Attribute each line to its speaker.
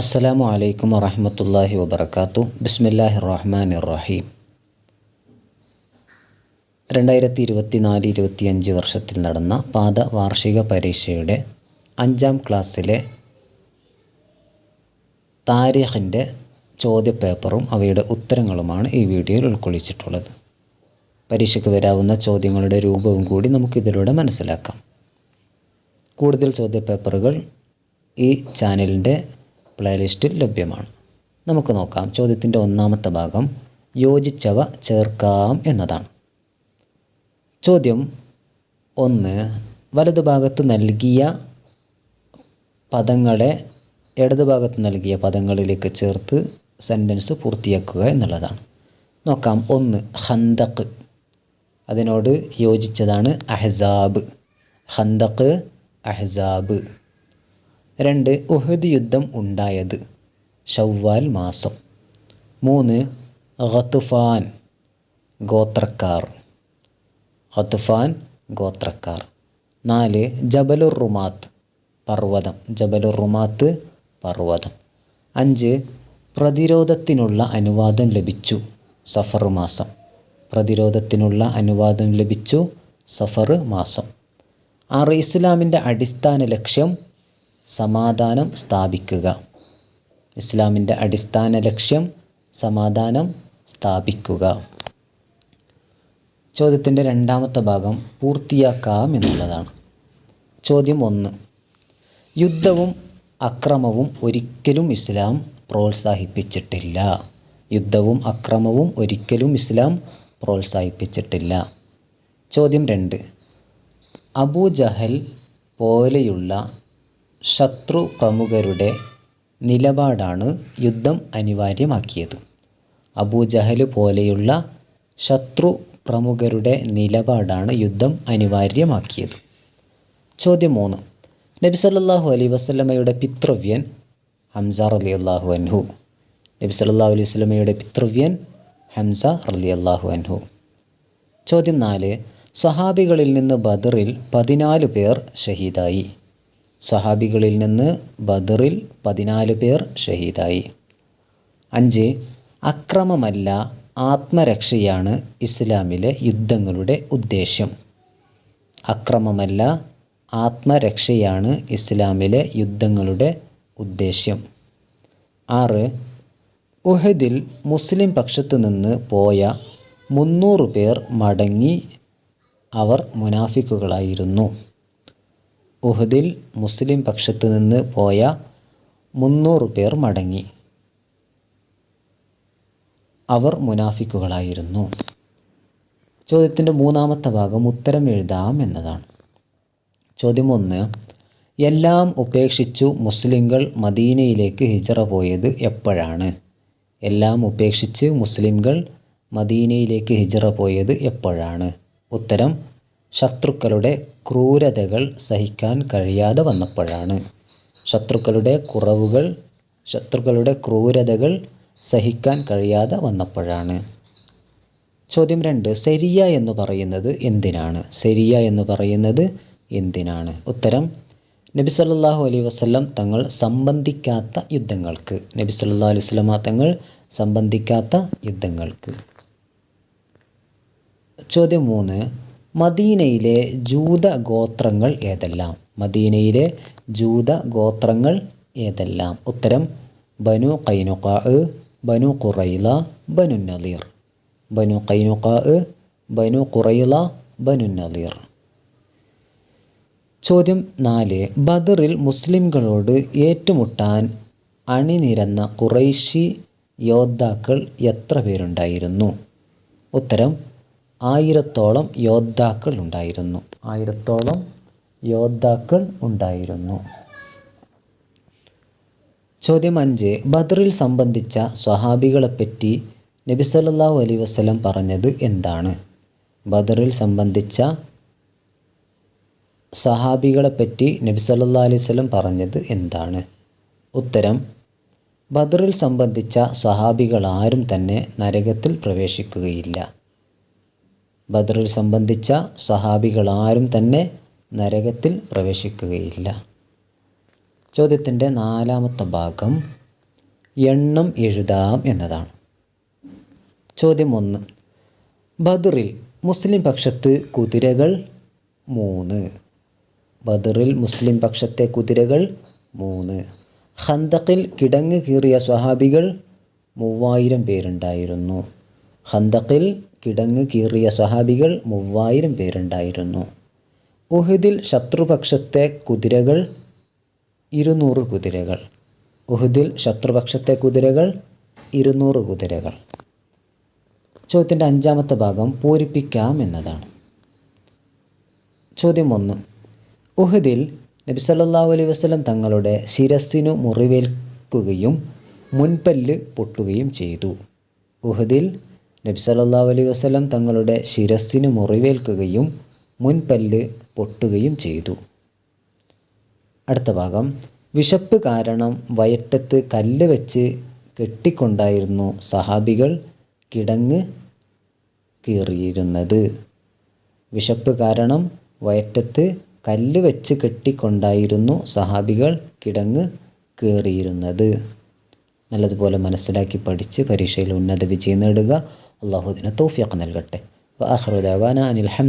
Speaker 1: അസ്സലാമു അലൈക്കും വറഹമത്തല്ലാഹി വബർക്കാത്തു ബിസ്മില്ലാഹി റഹ്മാൻ റഹീം രണ്ടായിരത്തി ഇരുപത്തി നാല് ഇരുപത്തിയഞ്ച് വർഷത്തിൽ നടന്ന പാത വാർഷിക പരീക്ഷയുടെ അഞ്ചാം ക്ലാസ്സിലെ താരിഖിന്റെ ചോദ്യപേപ്പറും അവയുടെ ഉത്തരങ്ങളുമാണ് ഈ വീഡിയോയിൽ ഉൾക്കൊള്ളിച്ചിട്ടുള്ളത്. പരീക്ഷയ്ക്ക് വരാവുന്ന ചോദ്യങ്ങളുടെ രൂപവും കൂടി നമുക്കിതിലൂടെ മനസ്സിലാക്കാം. കൂടുതൽ ചോദ്യപേപ്പറുകൾ ഈ ചാനലിന്റെ പ്ലേലിസ്റ്റിൽ ലഭ്യമാണ്. നമുക്ക് നോക്കാം. ചോദ്യത്തിന്റെ ഒന്നാമത്തെ ഭാഗം യോജിച്ചവ ചേർക്കാം എന്നതാണ്. ചോദ്യം ഒന്ന് വലതുഭാഗത്ത് നൽകിയ പദങ്ങളെ ഇടതുഭാഗത്ത് നൽകിയ പദങ്ങളിലേക്ക് ചേർത്ത് സെന്റൻസ് പൂർത്തിയാക്കുക എന്നുള്ളതാണ്. നോക്കാം. ഒന്ന് ഹന്തക്ക് അതിനോട് യോജിച്ചതാണ് അഹ്സാബ്. ഹന്തക്ക് അഹ്സാബ്. രണ്ട് ഉഹദ് യുദ്ധം ഉണ്ടായത്. ഷവ്വാൽ മാസം. മൂന്ന് ഖത്തുഫാൻ ഗോത്രക്കാർ. ഖത്തുഫാൻ ഗോത്രക്കാർ. നാല് ജബലുർ റുമാത്ത് പർവതം. ജബലുർ റുമാത്ത് പർവതം. അഞ്ച് പ്രതിരോധത്തിനുള്ള അനുവാദം ലഭിച്ചു. സഫർ മാസം. പ്രതിരോധത്തിനുള്ള അനുവാദം ലഭിച്ചു സഫർ മാസം. ആറ് ഇസ്ലാമിന്റെ അടിസ്ഥാന ലക്ഷ്യം സമാധാനം സ്ഥാപിക്കുക. ഇസ്ലാമിന്റെ അടിസ്ഥാന ലക്ഷ്യം സമാധാനം സ്ഥാപിക്കുക. ചോദ്യത്തിന്റെ രണ്ടാമത്തെ ഭാഗം പൂർത്തിയാക്കാം എന്നുള്ളതാണ്. ചോദ്യം ഒന്ന്. യുദ്ധവും അക്രമവും ഒരിക്കലും ഇസ്ലാം പ്രോത്സാഹിപ്പിച്ചിട്ടില്ല. യുദ്ധവും അക്രമവും ഒരിക്കലും ഇസ്ലാം പ്രോത്സാഹിപ്പിച്ചിട്ടില്ല. ചോദ്യം രണ്ട്. അബൂജഹൽ പോലെയുള്ള ശത്രു പ്രമുഖരുടെ നിലപാടാണ് യുദ്ധം അനിവാര്യമാക്കിയത്. അബൂജഹൽ പോലെയുള്ള ശത്രു പ്രമുഖരുടെ നിലപാടാണ് യുദ്ധം അനിവാര്യമാക്കിയത്. ചോദ്യം മൂന്ന്. നബി സല്ലാഹു അലൈ വസ്ലമയുടെ പിതൃവ്യൻ ഹംസ റലി അള്ളാഹു അൻഹു. നബി സല്ലല്ലാഹു അലൈഹി വസ്ലമയുടെ പിതൃവ്യൻ ഹംസ റലി അള്ളാഹു അൻഹു. ചോദ്യം നാല്. സ്വഹാബികളിൽ നിന്ന് ബദറിൽ പതിനാല് പേർ ഷഹീദായി. സ്വഹാബികളിൽ നിന്ന് ബദറിൽ പതിനാല് പേർ ഷഹീദായി. അഞ്ച് അക്രമമല്ല ആത്മരക്ഷയാണ് ഇസ്ലാമിലെ യുദ്ധങ്ങളുടെ ഉദ്ദേശ്യം. അക്രമമല്ല ആത്മരക്ഷയാണ് ഇസ്ലാമിലെ യുദ്ധങ്ങളുടെ ഉദ്ദേശ്യം. ആറ് ഉഹദിൽ മുസ്ലിം പക്ഷത്തു നിന്ന് പോയ മുന്നൂറ് പേർ മടങ്ങി അവർ മുനാഫിക്കുകളായിരുന്നു. ഉഹദിൽ മുസ്ലിം പക്ഷത്തു നിന്ന് പോയ മുന്നൂറ് പേർ മടങ്ങി. അവർ മുനാഫിക്കുകളായിരുന്നു. ചോദ്യത്തിന്റെ മൂന്നാമത്തെ ഭാഗം ഉത്തരം എഴുതാം എന്നതാണ്. ചോദ്യം ഒന്ന് എല്ലാം ഉപേക്ഷിച്ചു മുസ്ലിങ്ങൾ മദീനയിലേക്ക് ഹിജറ പോയത് എപ്പോഴാണ്? എല്ലാം ഉപേക്ഷിച്ച് മുസ്ലിങ്ങൾ മദീനയിലേക്ക് ഹിജറ പോയത് എപ്പോഴാണ്? ഉത്തരം ശത്രുക്കളുടെ ക്രൂരതകൾ സഹിക്കാൻ കഴിയാതെ വന്നപ്പോഴാണ്. ശത്രുക്കളുടെ കുറവുകൾ ശത്രുക്കളുടെ ക്രൂരതകൾ സഹിക്കാൻ കഴിയാതെ വന്നപ്പോഴാണ്. ചോദ്യം രണ്ട് സെരിയ എന്ന് പറയുന്നത് എന്തിനാണ്? സെരിയ എന്ന് പറയുന്നത് എന്തിനാണ്? ഉത്തരം നബി സല്ലാഹു അലൈഹി വസ്ലം തങ്ങൾ സംബന്ധിക്കാത്ത യുദ്ധങ്ങൾക്ക്. നബി സല്ലാ അലൈഹി വസ്ലമ തങ്ങൾ സംബന്ധിക്കാത്ത യുദ്ധങ്ങൾക്ക്. ചോദ്യം മൂന്ന് മദീനയിലെ ജൂത ഗോത്രങ്ങൾ ഏതെല്ലാം? മദീനയിലെ ജൂത ഗോത്രങ്ങൾ ഏതെല്ലാം? ഉത്തരം ബനു കൈനുക്കാ ബനു ഖുറൈല ബനു നദീർ. ബനു കൈനുക്കാ ബനു ഖുറൈല ബനു നദീർ. ചോദ്യം നാല്. ബദറിൽ മുസ്ലിംകളോട് ഏറ്റുമുട്ടാൻ അണിനിരന്ന കുറൈശി യോദ്ധാക്കൾ എത്ര പേരുണ്ടായിരുന്നു? ഉത്തരം ആയിരത്തോളം യോദ്ധാക്കൾ ഉണ്ടായിരുന്നു. ആയിരത്തോളം യോദ്ധാക്കൾ ഉണ്ടായിരുന്നു. ചോദ്യം അഞ്ച്. ബദറിൽ സംബന്ധിച്ച സ്വഹാബികളെപ്പറ്റി നബി സല്ലല്ലാഹു അലൈഹി വസല്ലം പറഞ്ഞത് എന്താണ്? ബദറിൽ സംബന്ധിച്ച സഹാബികളെപ്പറ്റി നബി സല്ലല്ലാഹു അലൈഹി വസല്ലം പറഞ്ഞത് എന്താണ്? ഉത്തരം ബദറിൽ സംബന്ധിച്ച സ്വഹാബികൾ ആരും തന്നെ നരകത്തിൽ പ്രവേശിക്കുകയില്ല. ബദറിൽ സംബന്ധിച്ച സ്വഹാബികൾ ആരും തന്നെ നരകത്തിൽ പ്രവേശിക്കുകയില്ല. ചോദ്യത്തിന്റെ നാലാമത്തെ ഭാഗം എണ്ണം എഴുതാം എന്നതാണ്. ചോദ്യം ഒന്ന്. ബദറിൽ മുസ്ലിം പക്ഷത്ത് കുതിരകൾ മൂന്ന്. ബദറിൽ മുസ്ലിം പക്ഷത്തെ കുതിരകൾ മൂന്ന്. ഹന്തക്കിൽ കിടങ്ങ് കീറിയ സ്വഹാബികൾ മൂവായിരം പേരുണ്ടായിരുന്നു. ഖന്തക്കിൽ കിടങ്ങ് കീറിയ സ്വഹാബികൾ മൂവായിരം പേരുണ്ടായിരുന്നു. ഉഹദിൽ ശത്രുപക്ഷത്തെ കുതിരകൾ ഇരുന്നൂറ് കുതിരകൾ. ഉഹദിൽ ശത്രുപക്ഷത്തെ കുതിരകൾ ഇരുന്നൂറ് കുതിരകൾ. ചോദ്യത്തിന്റെ അഞ്ചാമത്തെ ഭാഗം പൂരിപ്പിക്കാം എന്നതാണ്. ചോദ്യം ഒന്ന്. ഉഹദിൽ നബി സല്ലല്ലാഹു അലൈഹി വസല്ലം തങ്ങളുടെ ശിരസ്സിനു മുറിവേൽക്കുകയും മുൻപല്ല് പൊട്ടുകയും ചെയ്തു. ഉഹദിൽ നബി സല്ലല്ലാഹു അലൈഹി വസ്ലം തങ്ങളുടെ ശിരസ്സിനു മുറിവേൽക്കുകയും മുൻപല്ല് പൊട്ടുകയും ചെയ്തു. അടുത്ത ഭാഗം വിശപ്പ് കാരണം വയറ്റത്ത് കല്ല് വെച്ച് കെട്ടിക്കൊണ്ടായിരുന്നു സഹാബികൾ കിടങ്ങ് കീറിയിരുന്നത്. വിശപ്പ് കാരണം വയറ്റത്ത് കല്ല് വെച്ച് കെട്ടിക്കൊണ്ടായിരുന്നു സഹാബികൾ കിടങ്ങ് കീറിയിരുന്നത്. നല്ലതുപോലെ മനസ്സിലാക്കി പഠിച്ച് പരീക്ഷയിൽ ഉന്നത വിജയം നേടുക. അള്ളാഹുദിനെ തോഫിയൊക്കെ നൽകട്ടെ വാഹറുദാന അനിൽഹം